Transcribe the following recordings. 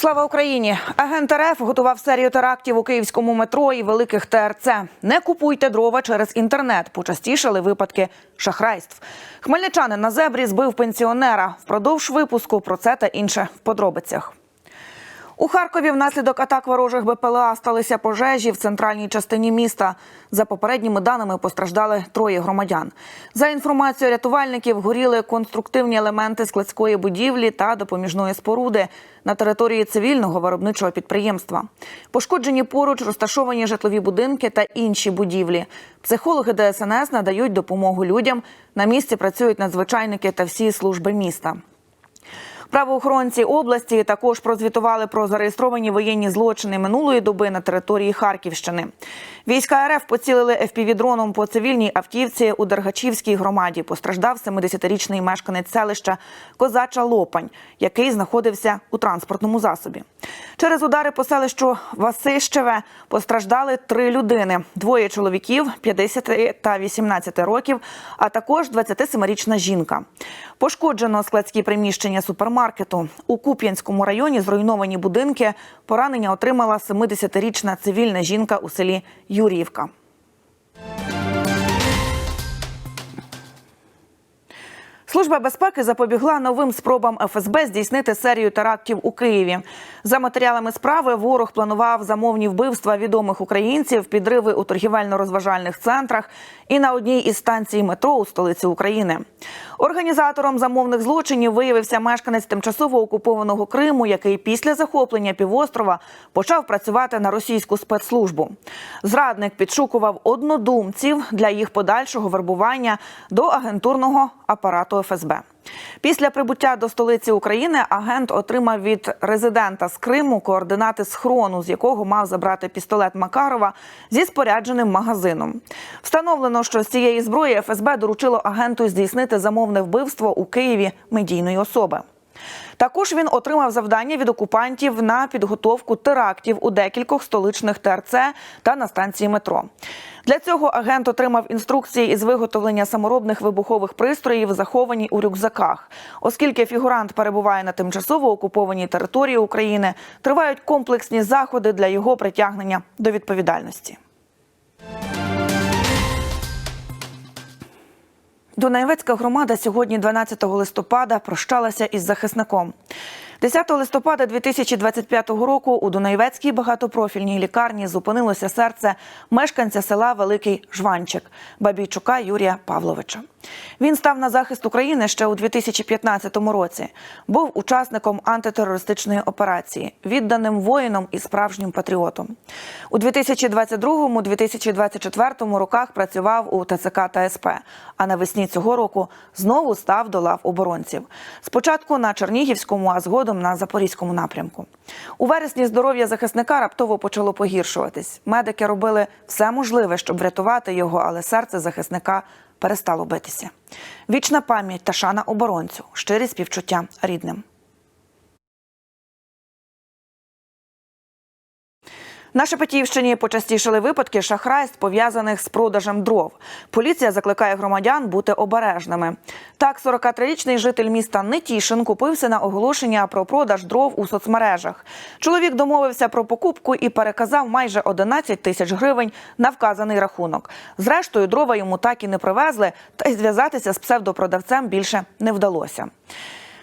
Слава Україні! Агент РФ готував серію терактів у київському метро і великих ТРЦ. Не купуйте дрова через інтернет. Почастішали випадки шахрайств. Хмельничанин на зебрі збив пенсіонера. Впродовж випуску про це та інше в подробицях. У Харкові внаслідок атак ворожих БПЛА сталися пожежі в центральній частині міста. За попередніми даними постраждали троє громадян. За інформацією рятувальників, горіли конструктивні елементи складської будівлі та допоміжної споруди на території цивільного виробничого підприємства. Пошкоджені поруч розташовані житлові будинки та інші будівлі. Психологи ДСНС надають допомогу людям. На місці працюють надзвичайники та всі служби міста. Правоохоронці області також прозвітували про зареєстровані воєнні злочини минулої доби на території Харківщини. Війська РФ поцілили ФПВ-дроном по цивільній автівці у Дергачівській громаді. Постраждав 70-річний мешканець селища Козача Лопань, який знаходився у транспортному засобі. Через удари по селищу Васищеве постраждали три людини: двоє чоловіків 50 та 18 років, а також 27-річна жінка. Пошкоджено складські приміщення супермаркету. У Куп'янському районі зруйновані будинки. Поранення отримала 70-річна цивільна жінка у селі Юріївка. Служба безпеки запобігла новим спробам ФСБ здійснити серію терактів у Києві. За матеріалами справи ворог планував замовні вбивства відомих українців, підриви у торгівельно-розважальних центрах і на одній із станцій метро у столиці України. Організатором замовних злочинів виявився мешканець тимчасово окупованого Криму, який після захоплення півострова почав працювати на російську спецслужбу. Зрадник підшукував однодумців для їх подальшого вербування до агентурного апарату ФСБ. Після прибуття до столиці України агент отримав від резидента з Криму координати схрону, з якого мав забрати пістолет Макарова зі спорядженим магазином. Встановлено, що з цієї зброї ФСБ доручило агенту здійснити замовне вбивство у Києві медійної особи. Також він отримав завдання від окупантів на підготовку терактів у декількох столичних ТРЦ та на станції метро. Для цього агент отримав інструкції із виготовлення саморобних вибухових пристроїв, заховані у рюкзаках. Оскільки фігурант перебуває на тимчасово окупованій території України, тривають комплексні заходи для його притягнення до відповідальності. Дунаєвецька громада сьогодні, 12 листопада, прощалася із захисником. 10 листопада 2025 року у Дунаєвецькій багатопрофільній лікарні зупинилося серце мешканця села Великий Жванчик Бабійчука Юрія Павловича. Він став на захист України ще у 2015 році. Був учасником антитерористичної операції, відданим воїном і справжнім патріотом. У 2022-2024 роках працював у ТЦК та СП, а навесні цього року знову став до лав оборонців. Спочатку на Чернігівському, а згодом на Запорізькому напрямку. У вересні здоров'я захисника раптово почало погіршуватись. Медики робили все можливе, щоб врятувати його, але серце захисника перестало битися. Вічна пам'ять та шана оборонцю, щирі співчуття рідним. На Шепетівщині почастішали випадки шахрайств, пов'язаних з продажем дров. Поліція закликає громадян бути обережними. Так, 43-річний житель міста Нетішин купився на оголошення про продаж дров у соцмережах. Чоловік домовився про покупку і переказав майже 11 тисяч гривень на вказаний рахунок. Зрештою, дрова йому так і не привезли, та й зв'язатися з псевдопродавцем більше не вдалося.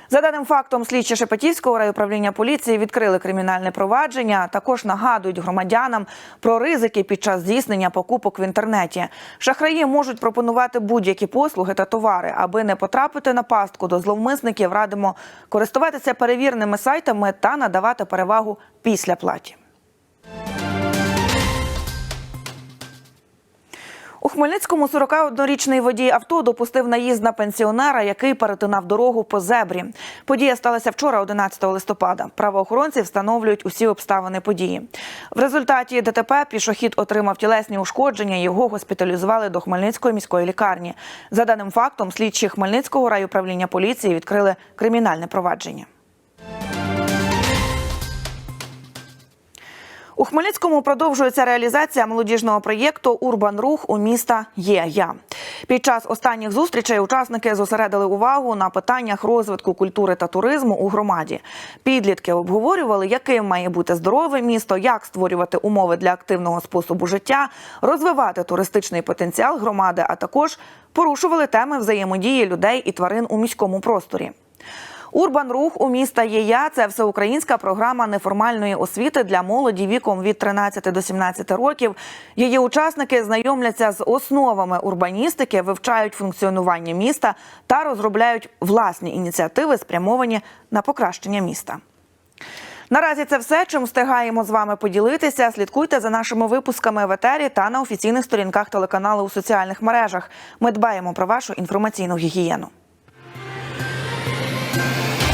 За даним фактом, слідчі Шепетівського райуправління поліції відкрили кримінальне провадження. Також нагадують громадянам про ризики під час здійснення покупок в інтернеті. Шахраї можуть пропонувати будь-які послуги та товари. Аби не потрапити на пастку до зловмисників, радимо користуватися перевірними сайтами та надавати перевагу після платі. У Хмельницькому 41-річний водій авто допустив наїзд на пенсіонера, який перетинав дорогу по зебрі. Подія сталася вчора, 11 листопада. Правоохоронці встановлюють усі обставини події. В результаті ДТП пішохід отримав тілесні ушкодження. Його госпіталізували до Хмельницької міської лікарні. За даним фактом, слідчі Хмельницького райуправління поліції відкрили кримінальне провадження. Хмельницькому продовжується реалізація молодіжного проєкту Урбан Рух у міста Є Я. Під час останніх зустрічей учасники зосередили увагу на питаннях розвитку культури та туризму у громаді. Підлітки обговорювали, яким має бути здорове місто, як створювати умови для активного способу життя, розвивати туристичний потенціал громади, а також порушували теми взаємодії людей і тварин у міському просторі. Урбан рух у міста ЄЯ – це всеукраїнська програма неформальної освіти для молоді віком від 13 до 17 років. Її учасники знайомляться з основами урбаністики, вивчають функціонування міста та розробляють власні ініціативи, спрямовані на покращення міста. Наразі це все, чим встигаємо з вами поділитися. Слідкуйте за нашими випусками в етері та на офіційних сторінках телеканалу у соціальних мережах. Ми дбаємо про вашу інформаційну гігієну. Thank you.